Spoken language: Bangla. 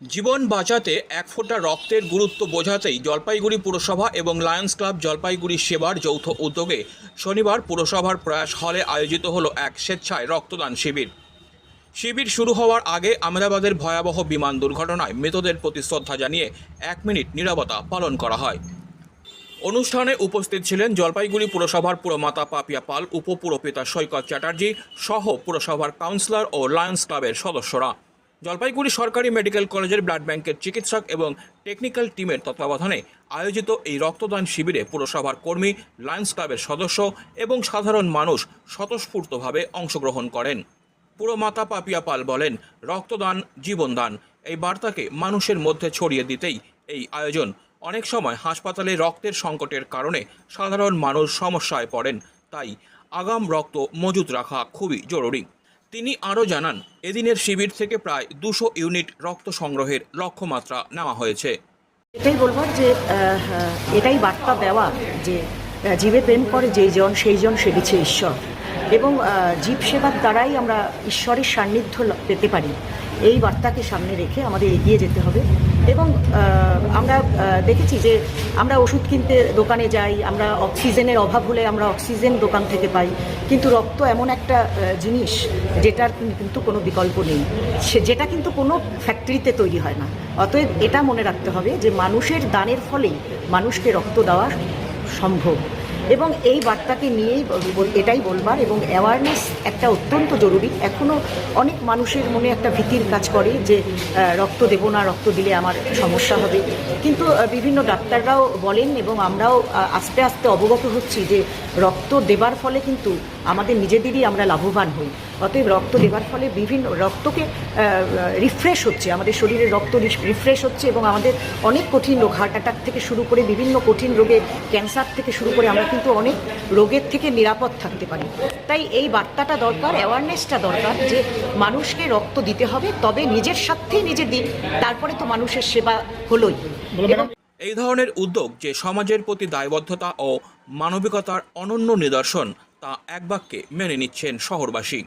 জীবন বাঁচাতে এক ফোঁটা রক্তের গুরুত্ব বোঝাতেই জলপাইগুড়ি পুরসভা এবং লায়ন্স ক্লাব জলপাইগুড়ি সেবার যৌথ উদ্যোগে শনিবার পুরসভার প্রয়াস হলে আয়োজিত হলো এক স্বেচ্ছায় রক্তদান শিবির। শিবির শুরু হওয়ার আগে আহমেদাবাদের ভয়াবহ বিমান দুর্ঘটনায় মৃতদের প্রতি শ্রদ্ধা জানিয়ে এক মিনিট নীরবতা পালন করা হয়। অনুষ্ঠানে উপস্থিত ছিলেন জলপাইগুড়ি পুরসভার পুরমাতা পাপিয়া পাল, উপপুরপিতা সৈকত চ্যাটার্জি সহ পুরসভার কাউন্সিলর ও লায়ন্স ক্লাবের সদস্যরা। জলপাইগুড়ি সরকারি মেডিকেল কলেজের ব্লাড ব্যাংকের চিকিৎসক এবং টেকনিক্যাল টিমের তত্ত্বাবধানে আয়োজিত এই রক্তদান শিবিরে পুরসভার কর্মী, লায়ন্স ক্লাবের সদস্য এবং সাধারণ মানুষ স্বতঃস্ফূর্তভাবে অংশগ্রহণ করেন। পুরমাতা পাপিয়া পাল বলেন, রক্তদান জীবনদান এই বার্তাকে মানুষের মধ্যে ছড়িয়ে দিতেই এই আয়োজন। অনেক সময় হাসপাতালে রক্তের সংকটের কারণে সাধারণ মানুষ সমস্যায় পড়েন, তাই আগাম রক্ত মজুত রাখা খুবই জরুরি। তিনি আরও জানান, এদিনের শিবির থেকে প্রায় দুশো ইউনিট রক্ত সংগ্রহের লক্ষ্যমাত্রা নেওয়া হয়েছে। এটাই বলব যে এটাই বার্তা দেওয়া যে জীবে প্রেম করে যেই জন, সেই জন সে ঈশ্বর। এবং জীব সেবার দ্বারাই আমরা ঈশ্বরের সান্নিধ্য পেতে পারি। এই বার্তাকে সামনে রেখে আমাদের এগিয়ে যেতে হবে। এবং আমরা দেখেছি যে আমরা ওষুধ কিনতে দোকানে যাই, আমরা অক্সিজেনের অভাব হলে আমরা অক্সিজেন দোকান থেকে পাই। কিন্তু রক্ত এমন একটা জিনিস যেটার কিন্তু কোনো বিকল্প নেই। সে, যেটা কিন্তু কোনো ফ্যাক্টরিতে তৈরি হয় না। অতএব এটা মনে রাখতে হবে যে মানুষের দানের ফলেই মানুষকে রক্ত দেওয়া সম্ভব। এবং এই বার্তাকে নিয়েই এটাই বলবার এবং অ্যাওয়ারনেস একটা অত্যন্ত জরুরি। এখনও অনেক মানুষের মনে একটা ভীতির কাজ করে যে রক্ত দেব না, রক্ত দিলে আমার সমস্যা হবে। কিন্তু বিভিন্ন ডাক্তাররাও বলেন এবং আমরাও আস্তে আস্তে অবগত হচ্ছি যে, রক্ত দেবার ফলে কিন্তু আমাদের নিজেদেরই আমরা লাভবান হই। অতএব রক্ত দেবার ফলে বিভিন্ন রক্তকে রিফ্রেশ হচ্ছে। আমাদের শরীরের রক্ত রিফ্রেশ হচ্ছে এবং আমাদের অনেক কঠিন রোগ হার্ট অ্যাটাক থেকে শুরু করে বিভিন্ন কঠিন রোগে ক্যান্সার থেকে শুরু করে আমরা কিন্তু অনেক রোগের থেকে নিরাপদ থাকতে পারি। তাই এই বার্তাটা দরকার অ্যাওয়ারনেসটা দরকার যে মানুষকে রক্ত দিতে হবে তবে নিজের স্বার্থেই নিজে দিন তারপরে তো মানুষের সেবা হলোই। এই ধরনের উদ্যোগ যে সমাজের প্রতি দায়বদ্ধতা ও মানবিকতার অনন্য নিদর্শন তা এক বাক্যে মেনে নিচ্ছেন শহরবাসী।